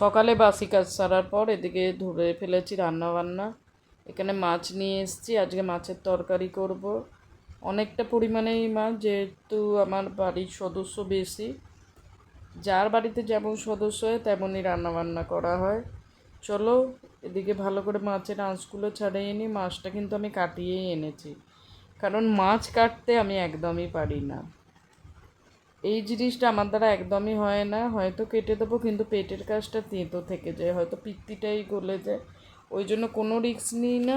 সকালে বাসি কাজ সারার পর এদিকে ধরে ফেলেছি রান্না বান্না এখানে মাছ নিয়ে এসেছি, আজকে মাছের তরকারি করব। অনেকটা পরিমাণেই মাছ, যেহেতু আমার বাড়ির সদস্য বেশি। যার বাড়িতে যেমন সদস্য হয়, তেমনই রান্না বান্না করা হয়। চলো, এদিকে ভালো করে মাছের আঁশগুলো ছাড়িয়ে নিই। মাছটা কিন্তু আমি কাটিয়েই এনেছি। কারণ মাছ কাটতে আমি একদমই পারি না। এই জিনিসটা আমার দ্বারা একদমই হয় না। হয়তো কেটে দেবো, কিন্তু পেটের কাজটা তেঁতো থেকে যায়। হয়তো পিত্তিটাই গলে যায়। ওই জন্য কোনো রিস্ক নিই না।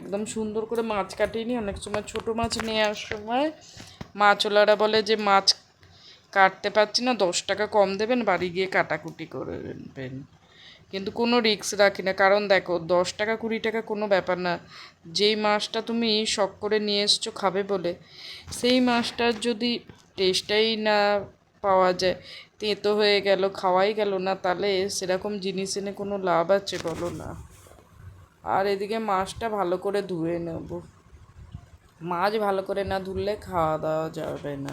একদম সুন্দর করে মাছ কাটিয়ে নিই। অনেক সময় ছোটো মাছ নেওয়ার সময় মাছওয়ালারা বলে যে, মাছ কাটতে পারছি না, দশ টাকা কম দেবেন, বাড়ি গিয়ে কাটাকুটি করে নেবেন কিন্তু কোনো রিস্ক রাখি না। কারণ দেখো, দশ টাকা, কুড়ি টাকা কোনো ব্যাপার না। যেই মাছটা তুমি শখ করে নিয়ে এসছো, খাবে বলে, সেই মাছটার যদি টেস্টটাই না পাওয়া যায়। তেঁতো হয়ে গেল, খাওয়াই গেল না, তাহলে সেরকম জিনিস এনে কোনো লাভ আছে বলো না। আর এদিকে মাছটা ভালো করে ধুয়ে নেব। মাছ ভালো করে না ধুলে খাওয়া দাওয়া যাবে না।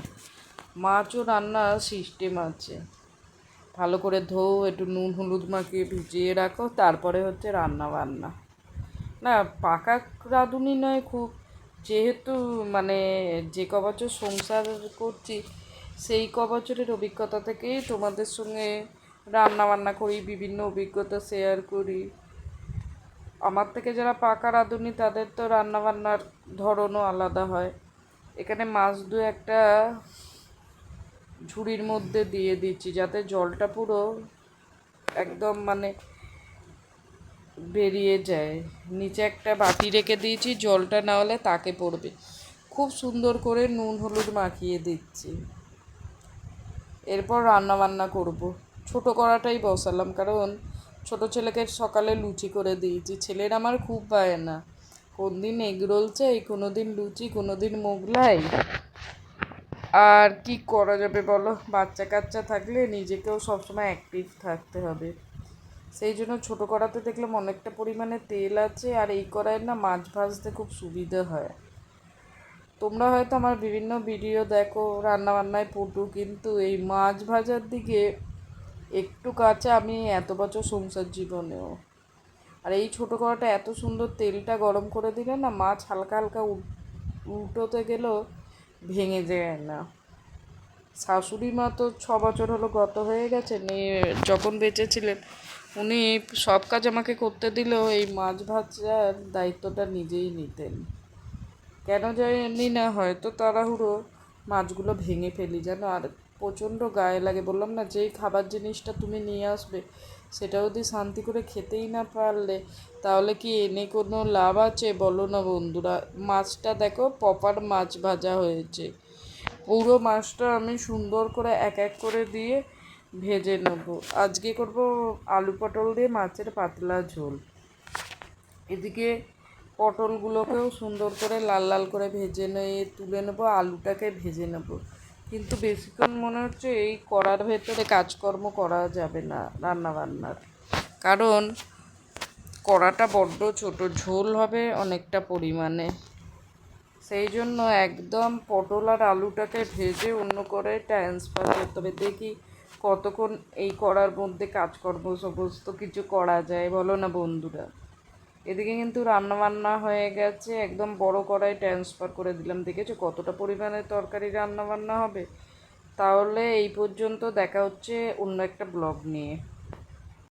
মাছও রান্নার সিস্টেম আছে। ভালো করে ধো একটু নুন হলুদ মাখিয়ে ভিজিয়ে রাখো, তারপরে হচ্ছে রান্না বান্না না, পাকা রাঁধুনি নয়, খুব যেহেতু মানে যে ক বছর সংসার করছি, সেই ক বছরের অভিজ্ঞতা থেকেই তোমাদের সঙ্গে রান্না বান্না করি, বিভিন্ন অভিজ্ঞতা শেয়ার করি। আমার থেকে যারা পাকা রাঁধুনি তাদের তো রান্না বান্নার ধরনও আলাদা হয়। এখানে মাছ দু একটা ঝুড়ির মধ্যে দিয়ে দিচ্ছি, যাতে জলটা পুরো একদম মানে বেরিয়ে যায়। নিচে একটা বাটি রেখে দিয়েছি, জলটা না হলে তাকে পড়বে। খুব সুন্দর করে নুন হলুদ মাখিয়ে দিচ্ছি। এরপর রান্না বান্না করব। ছোট করাটাই বসালাম, কারণ ছোট ছেলেকে সকালে লুচি করে দিয়েছি। ছেলের আমার খুব পায় না। কোন দিন এগ রোল চাই কোনো দিন লুচি কোনো দিন মোগলাই। আর কি করা যাবে বলো? বাচ্চা কাচ্চা থাকলে নিজেকেও সবসময় অ্যাক্টিভ থাকতে হবে। সেই জন্য ছোটো কড়াতে দেখলাম অনেকটা পরিমাণে তেল আছে আর এই কড়াইয়ের না মাছ ভাজতে খুব সুবিধে হয়। তোমরা হয়তো আমার বিভিন্ন ভিডিও দেখো রান্না বান্নায় পটু, কিন্তু এই মাছ ভাজার দিকে একটু কাঁচা আমি এত বছর সংসার জীবনেও। আর এই ছোটো কড়াটা এত সুন্দর তেলটা গরম করে দিলে না মাছ হালকা হালকা উল- উল্টোতে গেলেও ভেঙে যায় না। শাশুড়ি মা তো ছ বছর হলো গত হয়ে গেছে, নিয়ে যখন বেঁচে ছিলেন উনি সব কাজ আমাকে করতে দিলেও এই মাছ ভাজার দায়িত্বটা নিজেই নিতেন। কেন জানি না হয়তো তাড়াহুড়ো মাছগুলো ভেঙে ফেলি যেন। আর প্রচণ্ড গায়ে লাগে, বললাম না, যেই খাবার জিনিসটা তুমি নিয়ে আসবে সেটা যদি শান্তি করে খেতেই না পারলে, তাহলে কি এনে কোনো লাভ আছে? বলো না বন্ধুরা, মাছটা দেখো প্রপার মাছ ভাজা হয়েছে। পুরো মাছটা আমি সুন্দর করে এক এক করে দিয়ে ভেজে নেব। আজকে করব আলু পটল দিয়ে মাছের পাতলা ঝোল। এদিকে পটলগুলোকেও সুন্দর করে লাল লাল করে ভেজে নিয়ে তুলে নেব, আলুটাকে ভেজে নেব। কিন্তু বেশিক্ষণ মনে হচ্ছে এই কড়ার ভেতরে কাজকর্ম করা যাবে না রান্না বান্নার কারণ কড়াটা বড্ড ছোট, ঝোল হবে অনেকটা পরিমাণে। সেই জন্য একদম পটল আর আলুটাকে ভেজে অন্য করে ট্রান্সফার করতে হবে। দেখি কতক্ষণ এই করার মধ্যে কাজকর্ম, সমস্ত কিছু করা যায় বলো না বন্ধুরা? এদিকে কিন্তু রান্না বান্না হয়ে গেছে, একদম বড় কড়াই ট্রান্সফার করে দিলাম। দেখেছ কতটা পরিমাণে তরকারি রান্না বান্না হবে? তাহলে এই পর্যন্ত দেখা হচ্ছে অন্য একটা ব্লগ নিয়ে।